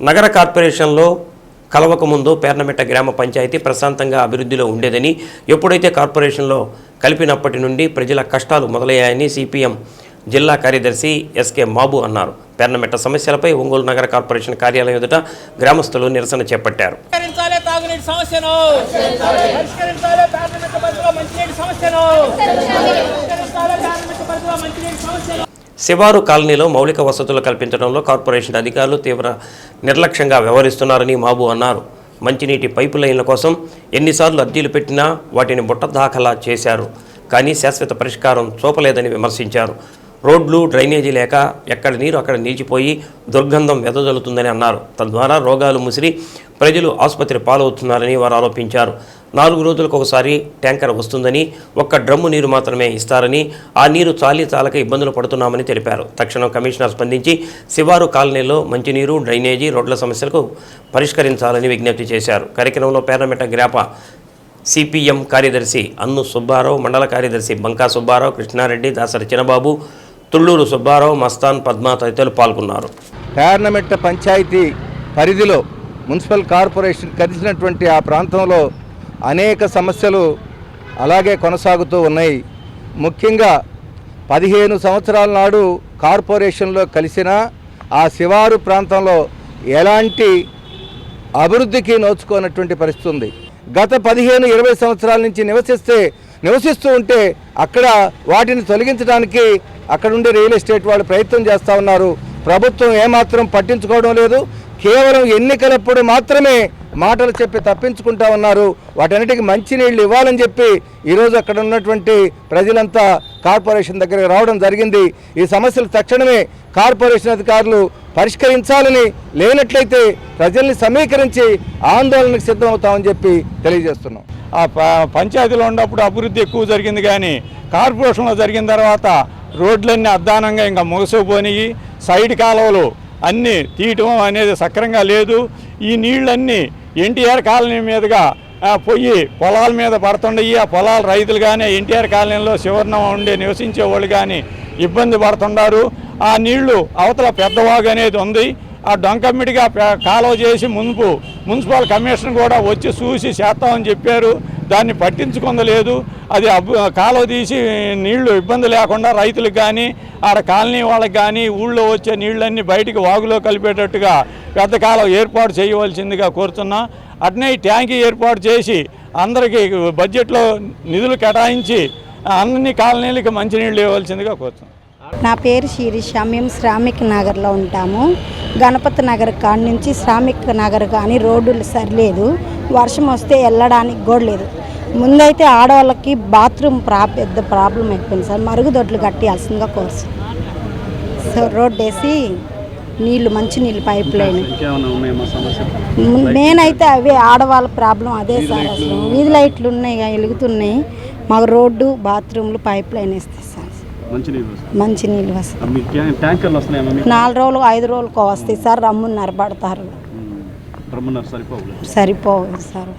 నగర కార్పొరేషన్లో కలవక ముందు పేర్నమెట్ట గ్రామ పంచాయతీ ప్రశాంతంగా అభివృద్ధిలో ఉండేదని ఎప్పుడైతే కార్పొరేషన్లో కలిపినప్పటి నుండి ప్రజల కష్టాలు మొదలయ్యాయని సిపిఎం జిల్లా కార్యదర్శి ఎస్కే మాబు అన్నారు. పేర్నమెట్ట సమస్యలపై ఒంగోలు నగర కార్పొరేషన్ కార్యాలయం ఎదుట గ్రామస్తులు నిరసన చేపట్టారు. సమస్యను పరిష్కరించాలి ప్రాథమిక పరిధిలో మంచినీటి సమస్యను పరిష్కరించాలి ప్రాథమిక పరిధిలో మంచినీటి సమస్యను శివారు కాలనీలో మౌలిక వసతులు కల్పించడంలో కార్పొరేషన్ అధికారులు తీవ్ర నిర్లక్ష్యంగా వ్యవహరిస్తున్నారని మాబు అన్నారు. మంచినీటి పైపు లైన్ల కోసం ఎన్నిసార్లు అర్జీలు పెట్టినా వాటిని బుట్ట దాఖలా చేశారు. కానీ శాశ్వత పరిష్కారం చూపలేదని విమర్శించారు. రోడ్లు డ్రైనేజీ లేక ఎక్కడ నీరు అక్కడ నిలిచిపోయి దుర్గంధం వెదజల్లుతుందని అన్నారు. తద్వారా రోగాలు ముసిరి ప్రజలు ఆసుపత్రి పాలవుతున్నారని వారు ఆరోపించారు. నాలుగు రోజులకు ఒకసారి ట్యాంకర్ వస్తుందని ఒక్క డ్రమ్ము నీరు మాత్రమే ఇస్తారని ఆ నీరు చాలి చాలక ఇబ్బందులు పడుతున్నామని తెలిపారు. తక్షణం కమిషనర్ స్పందించి శివారు కాలనీలో మంచినీరు డ్రైనేజీ రోడ్ల సమస్యలకు పరిష్కరించాలని విజ్ఞప్తి చేశారు. కార్యక్రమంలో పేరమెట గ్రాప సిపిఎం కార్యదర్శి అన్ను సుబ్బారావు మండల కార్యదర్శి బంకా సుబ్బారావు కృష్ణారెడ్డి దాసరి చిన్నబాబు తుళ్ళూరు సుబ్బారావు మస్తాన్ పద్మ తదితరులు పాల్గొన్నారు. పేర్నమెట్ట పంచాయతీ పరిధిలో మున్సిపల్ కార్పొరేషన్ కలిసినటువంటి ఆ ప్రాంతంలో అనేక సమస్యలు అలాగే కొనసాగుతూ ఉన్నాయి. ముఖ్యంగా పదిహేను సంవత్సరాల నాడు కార్పొరేషన్లో కలిసిన ఆ శివారు ప్రాంతంలో ఎలాంటి అభివృద్ధికి నోచుకోనటువంటి పరిస్థితి ఉంది. గత పదిహేను ఇరవై సంవత్సరాల నుంచి నివసిస్తే నివసిస్తూ ఉంటే అక్కడ వాటిని తొలగించడానికి అక్కడ ఉండే రియల్ ఎస్టేట్ వాళ్ళు ప్రయత్నం చేస్తూ ఉన్నారు. ప్రభుత్వం ఏమాత్రం పట్టించుకోవడం లేదు. కేవలం ఎన్నికలప్పుడు మాత్రమే మాటలు చెప్పి తప్పించుకుంటా ఉన్నారు. వాటన్నిటికి మంచినీళ్ళు ఇవ్వాలని చెప్పి ఈరోజు అక్కడ ఉన్నటువంటి ప్రజలంతా కార్పొరేషన్ దగ్గరికి రావడం జరిగింది. ఈ సమస్యలు తక్షణమే కార్పొరేషన్ అధికారులు పరిష్కరించాలని లేనట్లయితే ప్రజల్ని సమీకరించి ఆందోళనకు సిద్ధమవుతామని చెప్పి తెలియజేస్తున్నాం. ఆ పంచాయతీలో ఉన్నప్పుడు అభివృద్ధి ఎక్కువ జరిగింది కానీ కార్పొరేషన్లో జరిగిన తర్వాత రోడ్లన్నీ అద్దానంగా ఇంకా ముగసిపోయినాయి సైడ్ కాలువలు అన్నీ తీయటం అనేది సక్రంగా లేదు. ఈ నీళ్ళన్నీ ఎన్టీఆర్ కాలనీ మీదుగా పొయ్యి పొలాల మీద పడుతుండయి. ఆ పొలాల రైతులు కానీ ఎన్టీఆర్ కాలనీలో శివర్ణం ఉండే నివసించే వాళ్ళు కానీ ఇబ్బంది పడుతున్నారు ఆ నీళ్ళు అవతల పెద్దవాగు అనేది ఉంది. ఆ డొంకమ్మిడిగా కాలువ చేసి మున్పు మున్సిపల్ కమిషన్ కూడా వచ్చి చూసి చేస్తామని చెప్పారు. దాన్ని పట్టించుకుందలేదు. అది అబ్ కాలువ తీసి నీళ్ళు ఇబ్బంది లేకుండా రైతులకు కానీ ఆడ కాలనీ వాళ్ళకి కానీ ఊళ్ళో వచ్చే నీళ్ళన్నీ బయటికి వాగులో కలిపేటట్టుగా పెద్ద కాలువ ఏర్పాటు చేయవలసిందిగా కోరుతున్నా. అట్నే ట్యాంకీ ఏర్పాటు చేసి అందరికీ బడ్జెట్లో నిధులు కేటాయించి అన్ని కాలనీలకి మంచినీళ్ళు ఇవ్వాల్సిందిగా కోరుతున్నాం. నా పేరు శిరీష. మేము శ్రామిక్ నగర్లో ఉంటాము. గణపతి నగర్ కాడ నుంచి శ్రామిక్ నగర్ కానీ రోడ్డులు సరిలేదు. వర్షం వస్తే వెళ్ళడానికి కూడా లేదు. ముందైతే ఆడవాళ్ళకి బాత్రూమ్ ప్రా పెద్ద ప్రాబ్లం అయిపోయింది సార్. మరుగుదొడ్లు కట్టియాల్సిందిగా కోర్సు సో రోడ్డు వేసి నీళ్ళు మంచి నీళ్ళు పైప్ లైన్. మెయిన్ అయితే అవే ఆడవాళ్ళ ప్రాబ్లం అదే సార్ అసలు. వీధి లైట్లు ఉన్నాయి వెలుగుతున్నాయి. మాకు రోడ్డు బాత్రూమ్లు పైప్ లైన్ వేస్తే సార్. మంచి నీళ్ళు వస్తాయి. నాలుగు రోజులు ఐదు రోజులకు వస్తాయి సార్. రమ్మున్నర పడతారు. రమ్మన్నారు సరిపోవు సరిపోవు సార్.